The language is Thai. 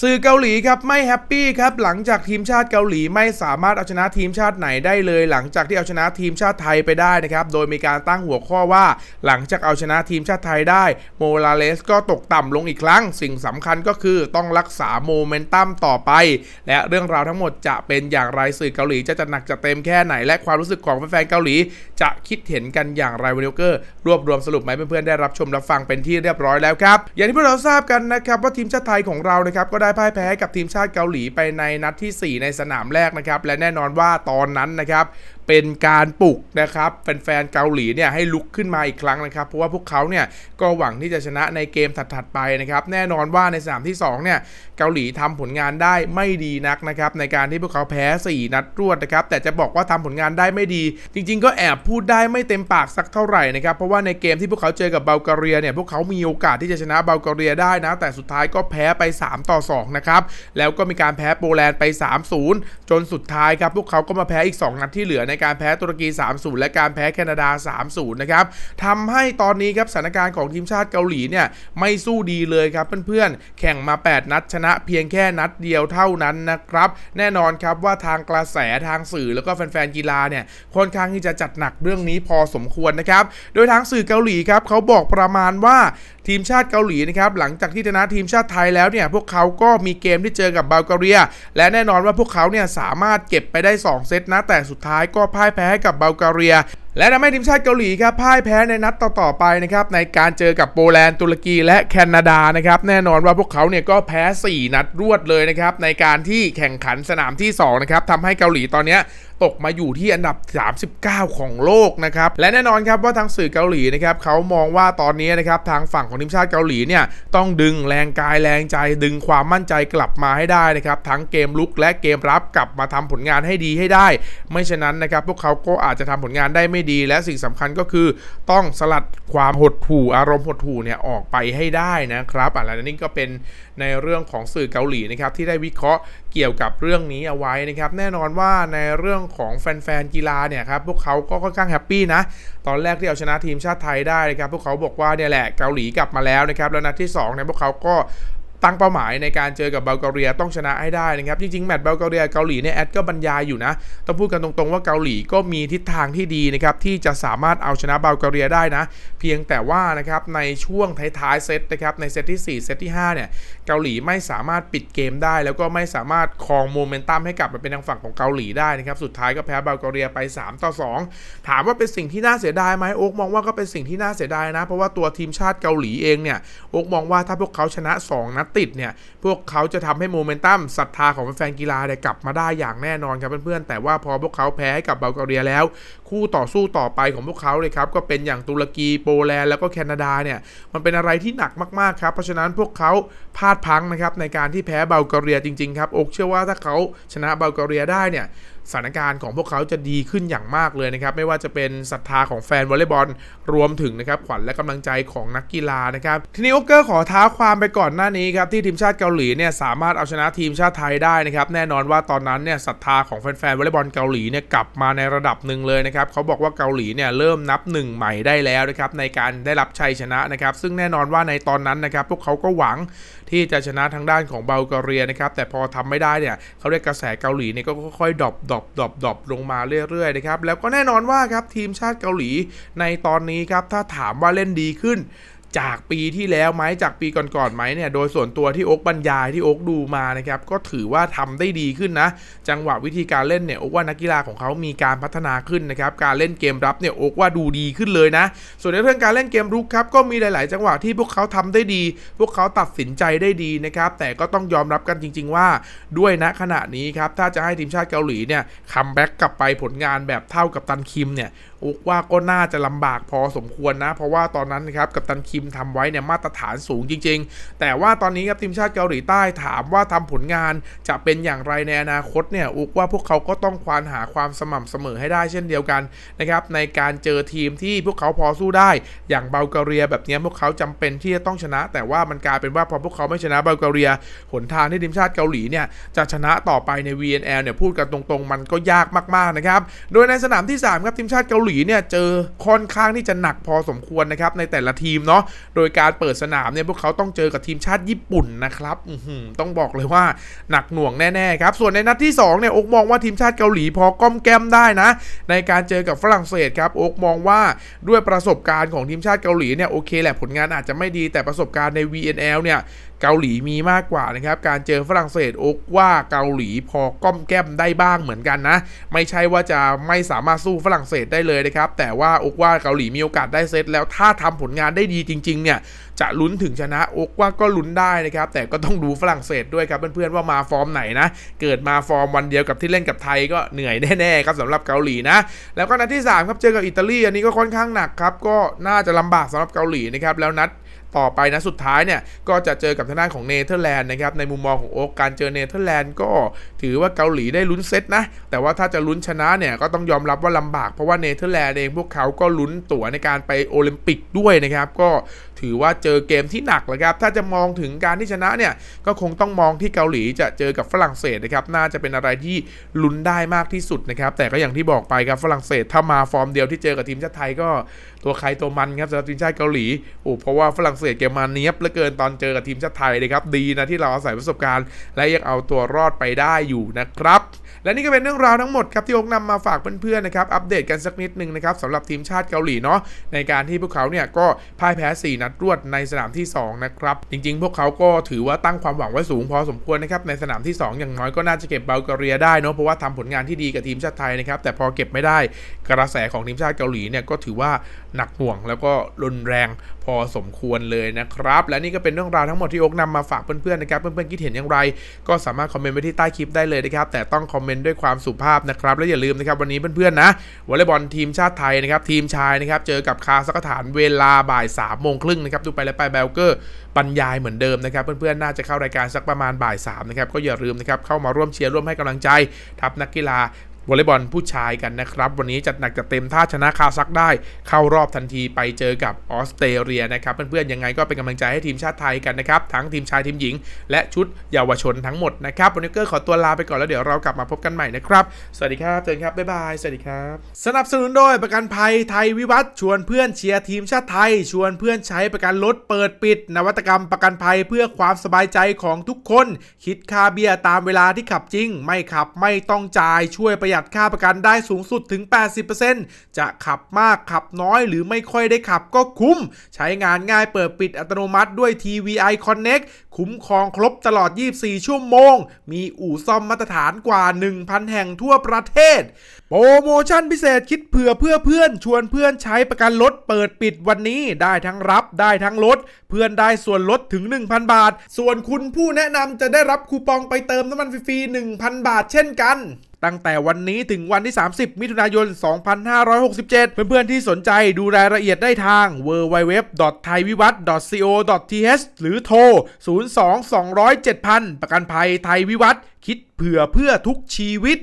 สื่อเกาหลีครับไม่แฮปปี้ครับหลังจากทีมชาติเกาหลีไม่สามารถเอาชนะทีมชาติไหนได้เลย หลังจากที่เอาชนะทีมชาติไทยไปได้นะครับโดยมีการตั้งหัวข้อว่า หลังจากเอาชนะทีมชาติไทยได้โมราเลสก็ตกต่ำลงอีกครั้ง สิ่งสำคัญก็คือต้องรักษาโมเมนตัมต่อไป และเรื่องราวทั้งหมดจะเป็นอย่างไรสื่อเกาหลีจะจัดหนักจะเต็มแค่ไหน และความรู้สึกของแฟนๆเกาหลี จะคิดเห็นกันอย่างไรวันนี้ก็รวบรวมสรุปมาให้เพื่อนๆได้รับชมรับฟังเป็นที่เรียบร้อยแล้วครับอย่างที่พวกเราทราบกันนะครับว่าทีมชาติไทยของเรานะครับก็ได้พ่ายแพ้กับทีมชาติเกาหลีไปในนัดทีสี่ 4 ในสนามแรกนะครับและแน่นอนว่าตอนนั้นนะครับเป็นการปลุกนะครับแฟนๆเกาหลีเนี่ยให้ลุกขึ้นมาอีกครั้งนะครับ เพราะว่าพวกเขาเนี่ยก็หวังที่จะชนะในเกมถัดๆไปนะครับแน่นอนว่าในสนามที่สองเนี่ยเกาหลีทำผลงานได้ไม่ดีนักนะครับในการที่พวกเขาแพ้ 4 นัดรวดนะครับแต่จะบอกว่าทำผลงานได้ไม่ดี จริง ๆ ก็แอบพูดได้ไม่เต็มปากสักเท่าไหร่นะครับเพราะว่าในเกมที่พวกเขาเจอกับเบลกเรียเนี่ยพวกเขามีโอกาสที่จะชนะเบลกเรียได้นะแต่สุดท้ายก็แพ้ไป 3 ต่อ 2 นะครับแล้วก็มีการแพ้โปแลนด์ไป 3-0 จนสุดท้ายครับพวกเขาก็มาแพ้อีก 2 นัดที่เหลือในการแพ้ตุรกี 3-0 และการแพ้แคนาดา 3-0 นะครับทำให้ตอนนี้ครับสถานการณ์ของทีมชาติเกาหลีเนี่ยไม่สู้ดีเลยครับเพื่อนๆ แข่งมา 8 นัดชนะเพียงแค่นัดเดียวเท่านั้นนะครับ แน่นอนครับว่าทางกระแสทางสื่อแล้วก็แฟนๆกีฬาเนี่ยค่อนข้างที่จะจัดหนักเรื่องนี้พอสมควรนะครับ โดยทางสื่อเกาหลีครับเขาบอกประมาณว่าทีมชาติเกาหลีนะครับหลังจากที่ชนะทีมชาติไทยแล้วเนี่ยพวกเขาก็มีเกมที่เจอกับบัลแกเรีย และแน่นอนว่าพวกเขาเนี่ยสามารถเก็บไปได้ 2 เซตนะแต่สุดท้ายก็็พ่ายแพ้ให้กับบัลการีย และทำให้ทีมชาติเกาหลีครับพ่ายแพ้ในนัดต่อๆไปนะครับในการเจอกับโปแลนด์ตุรกีและแคนาดานะครับแน่นอนว่าพวกเขาเนี่ยก็แพ้ 4 นัดรวดเลยนะครับในการที่แข่งขันสนามที่2นะครับทำให้เกาหลีตอนนี้ตกมาอยู่ที่อันดับ 39 ของโลกนะครับและแน่นอนครับว่าทางสื่อเกาหลีนะครับเขามองว่าตอนนี้นะครับทางฝั่งของทีมชาติเกาหลีเนี่ยต้องดึงแรงกายแรงใจ ดึงความมั่นใจกลับมาให้ได้นะครับทั้งเกมลุกและเกมรับกลับมาทำผลงานให้ดีให้ได้ ไม่ฉะนั้นนะครับพวกเขาก็อาจจะทำผลงานได้ไม่ดี และสิ่งสำคัญก็คือต้องสลัดความหดหู่อารมณ์หดหู่เนี่ยออกไปให้ได้นะครับอะและนี่ก็เป็นในเรื่องของสื่อเกาหลีนะครับที่ได้วิเคราะห์เกี่ยวกับเรื่องนี้เอาไว้นะครับ แน่นอนว่าในเรื่องของแฟนๆกีฬาเนี่ยครับพวกเขาก็ค่อนข้างแฮปปี้นะตอนแรกที่เอาชนะทีมชาติไทยได้นะครับพวกเขาบอกว่าเนี่ยแหละเกาหลีกลับมาแล้วนะครับแล้วนัดที่2เนี่ยพวกเขาก็ ตั้งเป้าหมายในการเจอกับเบลกเรียต้องชนะให้ได้นะครับ จริงๆ แมตช์เบลกเรียเกาหลีเนี่ยแอดก็บรรยายอยู่นะ ต้องพูดกันตรงๆว่าเกาหลีก็มีทิศทางที่ดีนะครับที่จะสามารถเอาชนะเบลกเรียได้นะ เพียงแต่ว่านะครับในช่วงท้ายๆเซตนะครับในเซตที่ 4 เซตที่ 5 เนี่ยเกาหลีไม่สามารถปิดเกมได้ แล้วก็ไม่สามารถครองโมเมนตัมให้กลับมาเป็นทางฝั่งของเกาหลีได้นะครับสุดท้ายก็แพ้เบลกเรียไป 3 ต่อ 2 ถามว่าเป็นสิ่งที่น่าเสียดายไหมโอ๊กมองว่าก็เป็นสิ่งที่น่าเสียดายนะ เพราะว่าตัวทีมชาติเกาหลีเองเนี่ยโอ๊กมองว่าถ้าพวกเขาชนะ 2 นัดติดเนี่ยพวกเขาจะทำให้โมเมนตัมศรัทธาของแฟนกีฬาเนี่ยกลับมาได้อย่างแน่นอนครับเพื่อนๆแต่ว่าพอพวกเขาแพ้ให้กับเบลกเรียแล้ว คู่ต่อสู้ต่อไปของพวกเขาเลยครับก็เป็นอย่างตุรกีโปแลนด์แล้วก็แคนาดาเนี่ยมันเป็นอะไรที่หนักมากๆครับเพราะฉะนั้นพวกเขาพลาดพังนะครับในการที่แพ้เบลกเรียจริงๆครับอกเชื่อว่าถ้าเขาชนะเบลกเรียได้เนี่ย สถานการณ์ของพวกเขาจะดีขึ้นอย่างมากเลยนะครับ ไม่ว่าจะเป็นศรัทธาของแฟนวอลเลย์บอลรวมถึงนะครับขวัญและกำลังใจของนักกีฬานะครับ ทีนี้โอเกอร์ขอท้าความไปก่อนหน้านี้ครับที่ทีมชาติเกาหลีเนี่ยสามารถเอาชนะทีมชาติไทยได้นะครับ แน่นอนว่าตอนนั้นเนี่ยศรัทธาของแฟนๆวอลเลย์บอลเกาหลีเนี่ยกลับมาในระดับหนึ่งเลยนะครับเขาบอกว่าเกาหลีเนี่ยเริ่มนับหนึ่งใหม่ได้แล้วนะครับในการได้รับชัยชนะนะครับซึ่งแน่นอนว่าในตอนนั้นนะครับพวกเขาก็หวังที่จะชนะทางด้านของเบลกเรียนะครับแต่พอทำไม่ได้เนี่ยเขาเรียกกระแสเกาหลีเนี่ยก็ค่อยๆดรอปดรอปดรอปดรอปลงมาเรื่อยๆนะครับแล้วก็แน่นอนว่าครับทีมชาติเกาหลีในตอนนี้ครับถ้าถามว่าเล่นดีขึ้น จากปีที่แล้วไหมจากปีก่อนๆไหมเนี่ยโดยส่วนตัวที่โอ๊กบรรยายที่โอ๊กดูมานะครับก็ถือว่าทำได้ดีขึ้นนะ จังหวะวิธีการเล่นเนี่ยโอ๊กว่านักกีฬาของเขามีการพัฒนาขึ้นนะครับการเล่นเกมรับเนี่ยโอ๊กว่าดูดีขึ้นเลยนะ ส่วนในเรื่องการเล่นเกมรุกครับก็มีหลาย ๆ จังหวะที่พวกเขาทำได้ดี พวกเขาตัดสินใจได้ดีนะครับแต่ก็ต้องยอมรับกันจริง ๆ ว่าด้วยณขณะนี้ครับถ้าจะให้ทีมชาติเกาหลีเนี่ยคัมแบ็กกลับไปผลงานแบบเท่ากับตันคิมเนี่ย อุกว่าก็น่าจะลำบากพอสมควรนะ เพราะว่าตอนนั้นนะครับกับตันคิมทำไว้เนี่ยมาตรฐานสูงจริง ๆ แต่ว่าตอนนี้ครับทีมชาติเกาหลีใต้ถามว่าทำผลงานจะเป็นอย่างไรในอนาคตเนี่ยอุกว่าพวกเขาก็ต้องควานหาความสม่ำเสมอให้ได้เช่นเดียวกันนะครับในการเจอทีมที่พวกเขาพอสู้ได้ อย่างเบลกเรียแบบนี้พวกเขาจำเป็นที่จะต้องชนะ แต่ว่ามันกลายเป็นว่าพอพวกเขาไม่ชนะเบลกเรียหนทางที่ทีมชาติเกาหลีเนี่ยจะชนะต่อไปใน VNL เนี่ยพูดกันตรงๆ มันก็ยากมากๆนะครับโดยในสนามที่สามครับทีมชาติเกาหลีลีเนี่ยเจอค่อนข้างที่จะหนักพอสมควรนะครับในแต่ละทีมเนาะโดยการเปิดสนามเนี่ยพวกเขาต้องเจอกับทีมชาติญี่ปุ่นนะครับต้องบอกเลยว่าหนักหน่วงแน่ๆครับส่วนในนัดที่สองเนี่ยโอกมองว่าทีมชาติเกาหลีพอก้อมแก้มได้นะ ในการเจอกับฝรั่งเศสครับโอกมองว่าด้วยประสบการณ์ของทีมชาติเกาหลีเนี่ยโอเคแหละผลงานอาจจะไม่ดีแต่ประสบการณ์ใน VNL เนี่ย เกาหลีมีมากกว่านะครับ การเจอฝรั่งเศสโอกว่าเกาหลีพอก้อมแก้มได้บ้างเหมือนกันนะ ไม่ใช่ว่าจะไม่สามารถสู้ฝรั่งเศสได้เลยนะครับ แต่ว่าโอกว่าเกาหลีมีโอกาสได้เซตแล้วถ้าทำผลงานได้ดีจริงๆเนี่ยจะลุ้นถึงชนะโอกว่าก็ลุ้นได้นะครับ แต่ก็ต้องดูฝรั่งเศสด้วยครับเพื่อนๆว่ามาฟอร์มไหนนะ เกิดมาฟอร์มวันเดียวกับที่เล่นกับไทยก็เหนื่อยแน่ๆครับสำหรับเกาหลีนะ แล้วก็นัดที่3ครับเจอกับอิตาลีอันนี้ก็ค่อนข้างหนักครับก็น่าจะลำบากสำหรับเกาหลีนะครับแล้วนัด ต่อไปนะสุดท้ายเนี่ยก็จะเจอกับทางด้านของเนเธอร์แลนด์นะครับในมุมมองของโอ๊กการเจอเนเธอร์แลนด์ก็ถือว่าเกาหลีได้ลุ้นเซตนะ แต่ว่าถ้าจะลุ้นชนะเนี่ยก็ต้องยอมรับว่าลำบากเพราะว่าเนเธอร์แลนด์เองพวกเขาก็ลุ้นตั๋วในการไปโอลิมปิกด้วยนะครับก็ ถือว่าเจอเกมที่หนักเลยครับ ถ้าจะมองถึงการที่ชนะเนี่ย ก็คงต้องมองที่เกาหลีจะเจอกับฝรั่งเศสนะครับ น่าจะเป็นอะไรที่ลุ้นได้มากที่สุดนะครับ แต่ก็อย่างที่บอกไปครับฝรั่งเศสถ้ามาฟอร์มเดียวที่เจอกับทีมชาติไทยก็ตัวใครตัวมันครับสำหรับทีมชาติเกาหลีโอ้เพราะว่าฝรั่งเศสเกมมาเนี้ยบเหลือเกินตอนเจอกับทีมชาติไทยเลยครับดีนะที่เราอาศัยประสบการณ์ และยังเอาตัวรอดไปได้อยู่นะครับ และนี่ก็เป็นเรื่องราวทั้งหมดครับที่โอกนำมาฝากเพื่อนๆนะครับอัปเดตกันสักนิดนึงนะครับสำหรับทีมชาติเกาหลีเนาะในการที่พวกเขาเนี่ยก็พ่ายแพ้ 4 นัดรวดในสนามที่ 2 นะครับ จริงๆ พวกเขาก็ถือว่าตั้งความหวังไว้สูงพอสมควรนะครับในสนามที่ 2 อย่างน้อยก็น่าจะเก็บเบลกเรียได้เนาะเพราะว่าทำผลงานที่ดีกับทีมชาติไทยนะครับแต่พอเก็บไม่ได้กระแสของทีมชาติเกาหลีเนี่ยก็ถือว่าหนักหน่วงแล้วก็รุนแรงพอสมควรเลยนะครับ และนี่ก็เป็นเรื่องราวทั้งหมดที่โอ๊กนำมาฝากเพื่อนๆนะครับเพื่อนๆคิดเห็นอย่างไร ก็สามารถคอมเมนต์ไว้ที่ใต้คลิปได้เลยนะครับแต่ต้องคอมเมนต์ด้วยความสุภาพนะครับและอย่าลืมนะครับวันนี้เพื่อนๆนะวอลเลย์บอลทีมชาติไทยนะครับทีมชายนะครับเจอกับคาซัคสถานเวลาบ่าย3ามโมงครึ่งนะครับดูไปแล้วไปเบลเกอร์บรรยายเหมือนเดิมนะครับเพื่อนๆน่าจะเข้ารายการสักประมาณบ่าย3นะครับก็อย่าลืมนะครับเข้ามาร่วมเชียร์ร่วมให้กำลังใจทัพนักกีฬา วอลเลย์บอลผู้ชายกันนะครับ วันนี้จัดหนักจัดเต็มถ้าชนะคาซักได้ เข้ารอบทันทีไปเจอกับออสเตรเลียนะครับเพื่อนๆยังไงก็เป็นกำลังใจให้ทีมชาติไทยกันนะครับ ทั้งทีมชายทีมหญิง และชุดเยาวชนทั้งหมดนะครับวันนี้เกอร์ขอตัวลาไปก่อนแล้วเดี๋ยวเรากลับมาพบกันใหม่นะครับสวัสดีครับเจอกันครับบ๊ายบายสวัสดีครับสนับสนุนโดยประกันภัยไทยวิวัฒน์ชวนเพื่อนเชียร์ทีมชาติไทย ชวนเพื่อนใช้ประกันรถเปิดปิด นวัตกรรมประกันภัยเพื่อความสบายใจของทุกคน คิดค่าเบี้ยตามเวลาที่ขับจริง ไม่ขับไม่ต้องจ่ายช่วยประหยัดค่าประกันได้สูงสุดถึง 80%จะขับมากขับน้อยหรือไม่ค่อยได้ขับก็คุ้ม ใช้งานง่ายเปิดปิดอัตโนมัติด้วย TVI Connect คุ้มครองครบตลอด 24 ชั่วโมง มีอู่ซ่อมมาตรฐานกว่า 1,000 แห่งทั่วประเทศ โปรโมชั่นพิเศษคิดเผื่อเพื่อเพื่อน ชวนเพื่อนใช้ประกันรถเปิดปิดวันนี้ได้ทั้งรับได้ทั้งลด เพื่อนได้ส่วนลดถึง 1,000 บาท ส่วนคุณผู้แนะนำจะได้รับคูปองไปเติมน้ำมันฟรีๆ1,000 บาทเช่นกัน ตั้งแต่วันนี้ถึงวันที่ 30 มิถุนายน 2567 เพื่อนๆที่สนใจดูรายละเอียดได้ทาง www.thaivivat.co.th หรือโทร 02 200 7000 ประกันภัยไทยวิวัฒน์คิดเผื่อเพื่อทุกชีวิต